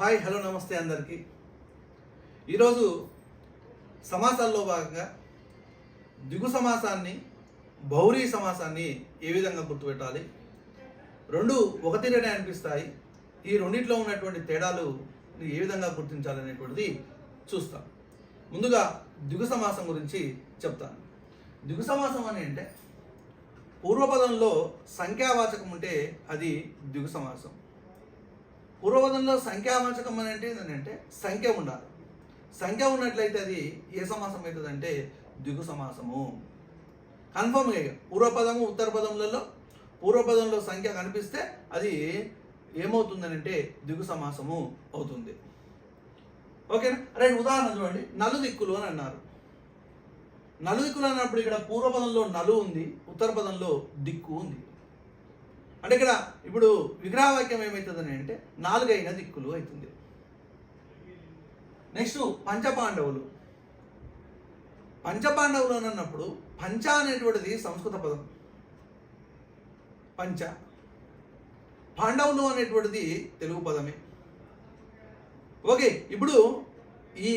Hi hello నమస్తే అందరికీ. ఈరోజు సమాసాల్లో భాగంగా దిగు సమాసాన్ని బౌరీ సమాసాన్ని ఏ విధంగా గుర్తుపెట్టాలి? రెండు ఒక అనిపిస్తాయి. ఈ రెండిట్లో ఉన్నటువంటి తేడాలు ఏ విధంగా గుర్తించాలనేటువంటిది చూస్తాం. ముందుగా దిగు సమాసం గురించి చెప్తాను. దిగు సమాసం అని అంటే పూర్వపదంలో సంఖ్యావాచకం ఉంటే అది దిగు సమాసం. పూర్వపదంలో సంఖ్యావాచకం అని అంటే ఏంటంటే సంఖ్య ఉండాలి. సంఖ్య ఉన్నట్లయితే అది ఏ సమాసం అవుతుందంటే దిగు సమాసము. కన్ఫర్మ్గా పూర్వపదము ఉత్తర పదములలో పూర్వపదంలో సంఖ్య కనిపిస్తే అది ఏమవుతుందనంటే దిగు సమాసము అవుతుంది. ఓకేనా రైట్ ఉదాహరణ చూడండి. నలు దిక్కులు అని అన్నారు. నలు దిక్కులు అన్నప్పుడు ఇక్కడ పూర్వపదంలో నలు ఉంది ఉత్తర పదంలో దిక్కు ఉంది. అంటే ఇక్కడ ఇప్పుడు విగ్రహవాక్యం ఏమవుతుందని అంటే నాలుగైన దిక్కులు అవుతుంది. నెక్స్ట్ పంచపాండవులు. పంచపాండవులు అని అన్నప్పుడు పంచ అనేటువంటిది సంస్కృత పదం. పంచ. పాండవులు అనేటువంటిది తెలుగు పదమే. ఓకే ఇప్పుడు ఈ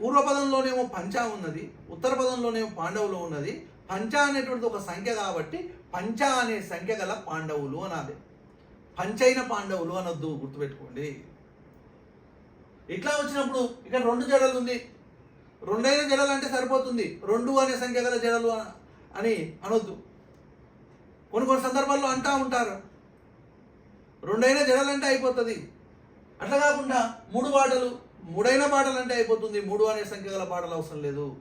పూర్వపదంలోనేమో పంచ ఉన్నది ఉత్తర పదంలోనేమో పాండవులు ఉన్నది. పంచ అనేటువంటిది ఒక సంఖ్య కాబట్టి పంచ అనే సంఖ్య గల పాండవులు అనాలి. పంచైన పాండవులు అనొద్దు గుర్తుపెట్టుకోండి. ఇట్లా వచ్చినప్పుడు ఇక్కడ రెండు జడలు ఉంది. రెండైన జడలు అంటే సరిపోతుంది. రెండు అనే సంఖ్య గల జడలు అన- అని అనొద్దు. కొన్ని కొన్ని సందర్భాల్లో అంటా ఉంటారు. రెండైన జడలు అంటే అయిపోతుంది. అట్లా కాకుండా మూడు పాటలు మూడైన పాటలు అంటే అయిపోతుంది. మూడు అనే సంఖ్య గల పాటలు అవసరం లేదు.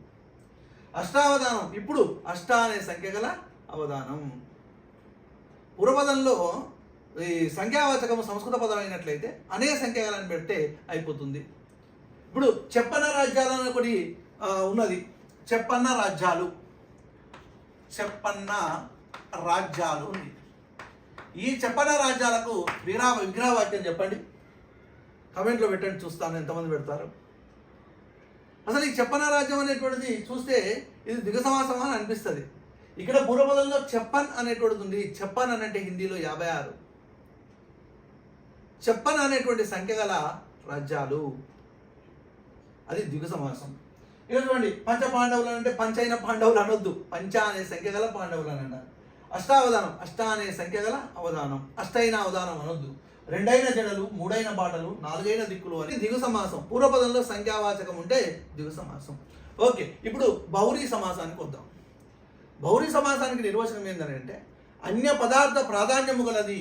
అష్టావధానం. ఇప్పుడు అష్ట అనే సంఖ్య గల అవధానం. పూర్వపదంలో ఈ సంఖ్యావాచకం సంస్కృత పదం అయినట్లయితే అనేక సంఖ్యలను పెడితే అయిపోతుంది. ఇప్పుడు చెప్పన్న రాజ్యాలు అని ఒకటి ఉన్నది. చెప్పన్న రాజ్యాలు. చెప్పన్న రాజ్యాలు ఉంది. ఈ చెప్పన్న రాజ్యాలకు విగ్రహ విగ్రహవాక్యం చెప్పండి. కమెంట్లో పెట్టండి చూస్తాను ఎంతమంది పెడతారు. అసలు ఈ చెప్పన రాజ్యం అనేటువంటిది చూస్తే ఇది దిగ సమాసం అని అనిపిస్తుంది. ఇక్కడ పూర్వపదంలో చెప్పన్ అనేటువంటిది ఉంది. చెప్పన్ అనంటే హిందీలో యాభై ఆరు. చెప్పన్ అనేటువంటి సంఖ్య గల రాజ్యాలు. అది దిగు సమాసం ఇక చూడండి పంచ పాండవులు అంటే పంచైన పాండవులు అనొద్దు. పంచ అనే సంఖ్య గల పాండవులు అని అంటారు అష్టావధానం అష్ట అనే సంఖ్య గల అవధానం. అష్టైన అవధానం అనొద్దు. రెండైన జడలు మూడైన బాటలు నాలుగైన దిక్కులు అని దిగు సమాసం పూర్వపదంలో సంఖ్యావాచకం ఉంటే దిగు సమాసం ఓకే ఇప్పుడు బౌరీ సమాసానికి వద్దాం. బౌరీ సమాసానికి నిర్వచనం ఏంటంటే అన్య పదార్థ ప్రాధాన్యము గలది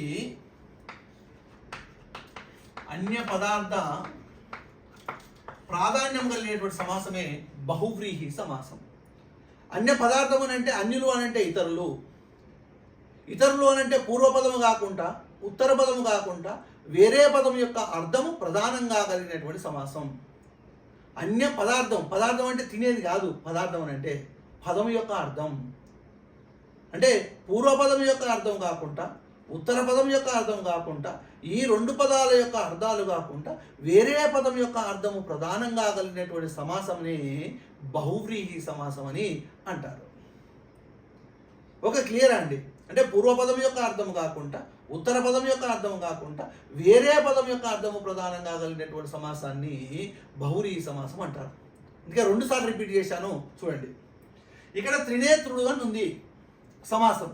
అన్య పదార్థ ప్రాధాన్యం కలిగినటువంటి సమాసమే బహువ్రీహి సమాసం. అన్య పదార్థం అని అంటే అన్యులు అని అంటే ఇతరులు. ఇతరులు అని అంటే పూర్వపదము కాకుండా ఉత్తర పదము కాకుండా వేరే పదం యొక్క అర్థము ప్రధానంగా కలిగినటువంటి సమాసం. అన్య పదార్థం పదార్థం అంటే తినేది కాదు పదార్థం అని అంటే పదం యొక్క అర్థం. అంటే పూర్వపదం యొక్క అర్థం కాకుండా ఉత్తర పదం యొక్క అర్థం కాకుండా ఈ రెండు పదాల యొక్క అర్థాలు కాకుండా వేరే పదం యొక్క అర్థము ప్రధానంగా కలిగినటువంటి సమాసంని బహువ్రీహి సమాసం అని అంటారు. ఒక క్లియర్ అండి. అంటే పూర్వపదం యొక్క అర్థం కాకుండా ఉత్తర పదం యొక్క అర్థం కాకుండా వేరే పదం యొక్క అర్థము ప్రధానంగా కలిగినటువంటి సమాసాన్ని బహురీ సమాసం అంటారు. ఇంకా రెండుసార్లు రిపీట్ చేశాను. చూడండి. ఇక్కడ త్రినేత్రుడు అని ఉంది. సమాసం.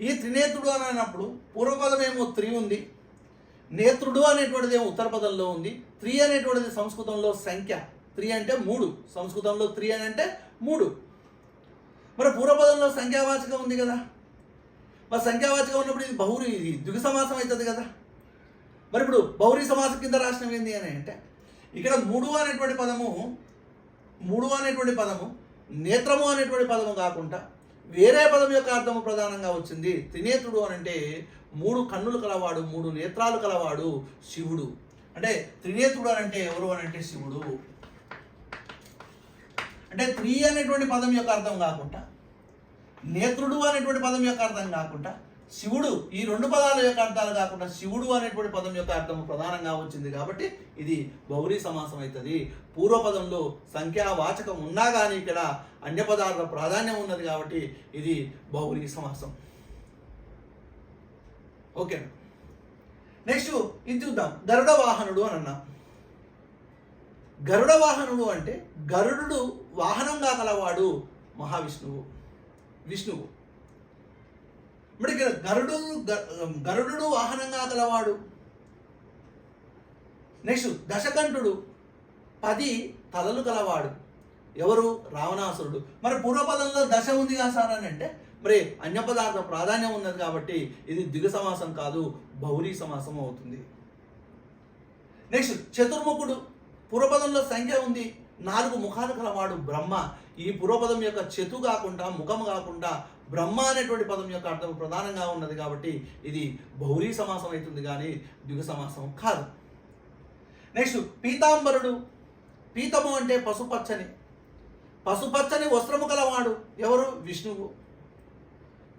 ఈ త్రినేత్రుడు అని అన్నప్పుడు పూర్వపదం ఏమో త్రి ఉంది. నేత్రుడు అనేటువంటిది ఏమో ఉత్తర పదంలో ఉంది. త్రి అనేటువంటిది సంస్కృతంలో సంఖ్య. త్రి అంటే మూడు. సంస్కృతంలో త్రి అని అంటే మూడు. మరి పూర్వపదంలో సంఖ్యావాచకం ఉంది కదా. మరి సంఖ్యావాచకం ఉన్నప్పుడు ఇది బహురి ఇది ద్విగ సమాసం అవుతుంది కదా. మరి ఇప్పుడు బౌరీ సమాసం కింద రాష్ట్రం ఏంది అని అంటే ఇక్కడ మూడు అనేటువంటి పదము మూడు అనేటువంటి పదము నేత్రము అనేటువంటి పదము కాకుండా వేరే పదం యొక్క అర్థము ప్రధానంగా వచ్చింది. త్రినేత్రుడు అని అంటే మూడు కన్నులు కలవాడు మూడు నేత్రాలు కలవాడు శివుడు. అంటే త్రినేత్రుడు అని అంటే ఎవరు అని అంటే శివుడు? అంటే త్రి అనేటువంటి పదం యొక్క అర్థం కాకుండా నేత్రుడు అనేటువంటి పదం యొక్క అర్థం కాకుండా శివుడు ఈ రెండు పదాల యొక్క అర్థాలు కాకుండా శివుడు అనేటువంటి పదం యొక్క అర్థం ప్రధానంగా వచ్చింది కాబట్టి ఇది బౌరీ సమాసం అవుతుంది. పూర్వపదంలో సంఖ్యావాచకం ఉన్నా కానీ ఇక్కడ అన్యపదార్థ ప్రాధాన్యం ఉన్నది కాబట్టి ఇది బౌరీ సమాసం. ఓకే. నెక్స్ట్ ఇది చూద్దాం. గరుడ వాహనుడు అని అన్నా. గరుడ వాహనుడు అంటే గరుడు వాహనంగా కలవాడు మహావిష్ణువు. విష్ణువు. మరి ఇక్కడ గరుడు గరుడు వాహనంగా కలవాడు నెక్స్ట్ దశకంఠుడు పది తలలు కలవాడు ఎవరు? రావణాసురుడు. మరి పూర్వపదంలో దశ ఉంది కదా సార్ అని అంటే మరి అన్య పదార్థ ప్రాధాన్యం ఉన్నది కాబట్టి ఇది దిగ సమాసం కాదు బౌరీ సమాసం అవుతుంది. నెక్స్ట్ చతుర్ముఖుడు. పూర్వపదంలో సంఖ్య ఉంది. నాలుగు ముఖాలు కలవాడు బ్రహ్మ. ఈ పురోపదం యొక్క చెతు కాకుండా ముఖం కాకుండా బ్రహ్మ అనేటువంటి పదం యొక్క అర్థం ప్రధానంగా ఉన్నది కాబట్టి ఇది బౌరీ సమాసం అవుతుంది కానీ దిగు సమాసం కాదు. నెక్స్ట్ పీతాంబరుడు. పీతము అంటే పసుపచ్చని పసుపచ్చని వస్త్రము కలవాడు ఎవరు? విష్ణువు.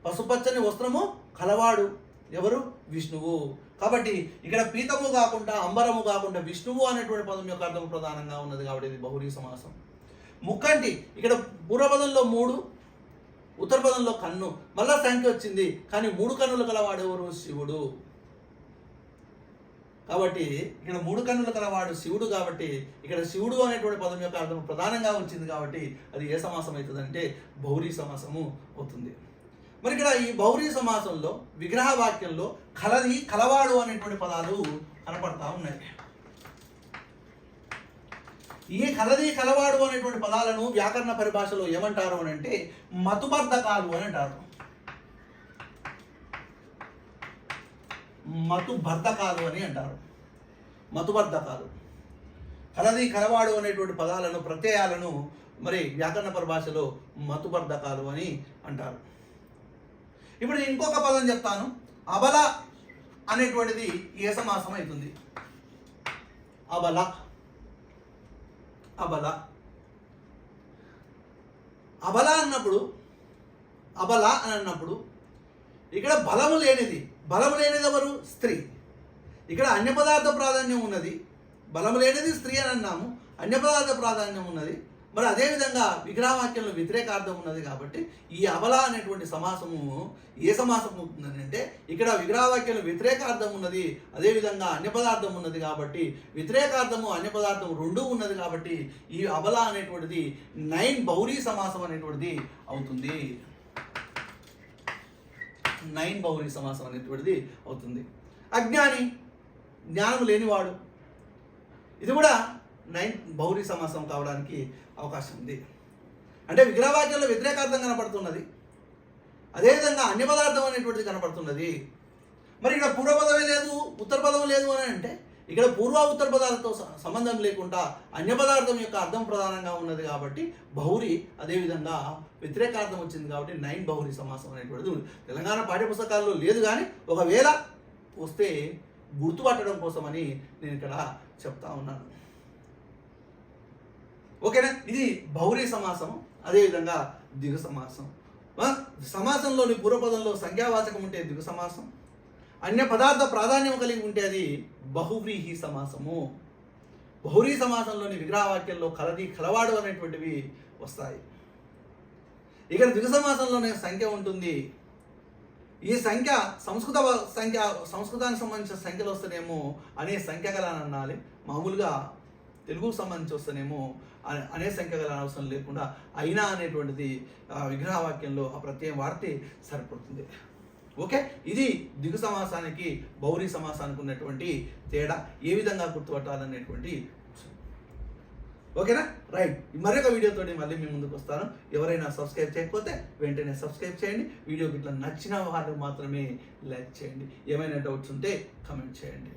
పసుపచ్చని వస్త్రము కలవాడు ఎవరు? విష్ణువు. కాబట్టి ఇక్కడ పీతము కాకుండా అంబరము కాకుండా విష్ణువు అనేటువంటి పదం యొక్క అర్థం ప్రధానంగా ఉన్నది కాబట్టి ఇది బహురీ సమాసం. ముక్కంటి ఇక్కడ పూర్వపదంలో మూడు ఉత్తర పదంలో కన్ను. మళ్ళా సంఖ్య వచ్చింది కానీ మూడు కన్నులు కలవాడు శివుడు. కాబట్టి ఇక్కడ మూడు కన్నులు కలవాడు శివుడు కాబట్టి ఇక్కడ శివుడు అనేటువంటి పదం యొక్క అర్థం ప్రధానంగా వచ్చింది కాబట్టి అది ఏ సమాసం అవుతుందంటే బౌరీ సమాసము అవుతుంది. మరి ఇక్కడ ఈ బౌరీ సమాసంలో విగ్రహ వాక్యంలో కలది కలవాడు అనేటువంటి పదాలు కనపడతా ఉన్నాయి. ఈ కలది కలవాడు అనేటువంటి పదాలను వ్యాకరణ పరిభాషలో ఏమంటారు అని అంటే మతుబద్ధకాలు అని అంటారు. మతుబద్ధకాలు అని అంటారు. మతుబద్ధకాలు. కలది కలవాడు అనేటువంటి పదాలను ప్రత్యయాలను మరి వ్యాకరణ పరిభాషలో మతుబద్ధకాలు అని అంటారు. ఇప్పుడు నేను ఇంకొక పదం చెప్తాను. అబల అనేటువంటిది ఏ సమాసం అవుతుంది. అబల. అబల. అబల అన్నప్పుడు అబల అని అన్నప్పుడు ఇక్కడ బలము లేనిది. బలము లేనిది ఎవరు? స్త్రీ. ఇక్కడ అన్య పదార్థ ప్రాధాన్యం ఉన్నది. బలము లేనిది స్త్రీ అని అన్నాము. అన్య పదార్థ ప్రాధాన్యం ఉన్నది. మరి అదేవిధంగా విగ్రహవాక్యంలో వ్యతిరేకార్థం ఉన్నది కాబట్టి ఈ అబల అనేటువంటి సమాసము ఏ సమాసం అవుతుందని అంటే ఇక్కడ విగ్రహవాక్యంలో వ్యతిరేకార్థం ఉన్నది అదేవిధంగా అన్య పదార్థం ఉన్నది కాబట్టి వ్యతిరేకార్థము అన్య పదార్థం రెండు ఉన్నది కాబట్టి ఈ అబల అనేటువంటిది నైన్ బౌరీ సమాసం అనేటువంటిది అవుతుంది. నైన్ బౌరీ సమాసం అనేటువంటిది అవుతుంది. అజ్ఞాని జ్ఞానం లేనివాడు. ఇది కూడా నైన్ భౌరి సమాసం కావడానికి అవకాశం ఉంది. అంటే విగ్రహవాద్యంలో వ్యతిరేకార్థం కనపడుతున్నది. అదేవిధంగా అన్య పదార్థం అనేటువంటిది కనపడుతున్నది. మరి ఇక్కడ పూర్వపదమే లేదు ఉత్తర పదం లేదు అని అంటే ఇక్కడ పూర్వ ఉత్తర పదాలతో సంబంధం లేకుండా అన్య పదార్థం యొక్క అర్థం ప్రధానంగా ఉన్నది కాబట్టి బౌరి అదేవిధంగా వ్యతిరేకార్థం వచ్చింది కాబట్టి నైన్ బౌరి సమాసం అనేటువంటిది ఉంది. తెలంగాణ పాఠ్యపుస్తకాల్లో లేదు కానీ ఒకవేళ వస్తే గుర్తుపట్టడం కోసమని నేను ఇక్కడ చెప్తా ఉన్నాను. ఓకేనా? ఇది బౌరీ సమాసం అదేవిధంగా దిగు సమాసం. సమాసంలోని పూర్వపదంలో సంఖ్యావాచకం ఉంటే దిగు సమాసం. అన్య పదార్థ ప్రాధాన్యం కలిగి ఉంటే అది బహువ్రీహి సమాసము. బహురీ సమాసంలోని విగ్రహవాక్యంలో కలది కలవాడు అనేటువంటివి వస్తాయి. ఇక్కడ దిగు సమాసంలోనే సంఖ్య ఉంటుంది. ఈ సంఖ్య సంస్కృత సంఖ్య సంస్కృతానికి సంబంధించిన సంఖ్యలు వస్తేనేమో అనే సంఖ్య గల అనాలి. మామూలుగా తెలుగుకు సంబంధించి వస్తేనేమో అనే- అనే సంఖ్య గల అవసరం లేకుండా అయినా అనేటువంటిది ఆ, విగ్రహవాక్యంలో ఆ ప్రత్యయం వాడితే సరిపడుతుంది ఓకే? ఇది దిగు సమాసానికి బౌరీ సమాసానికి ఉన్నటువంటి తేడా ఏ విధంగా గుర్తుపట్టాలనేటువంటి ఓకేనా? రైట్. మరొక వీడియోతో మళ్ళీ మీ ముందుకు వస్తాను. ఎవరైనా సబ్స్క్రైబ్ చేయకపోతే వెంటనే సబ్స్క్రైబ్ చేయండి. వీడియోకి ఇట్లా నచ్చిన వాళ్ళు మాత్రమే లైక్ చేయండి. ఏమైనా డౌట్స్ ఉంటే కమెంట్ చేయండి.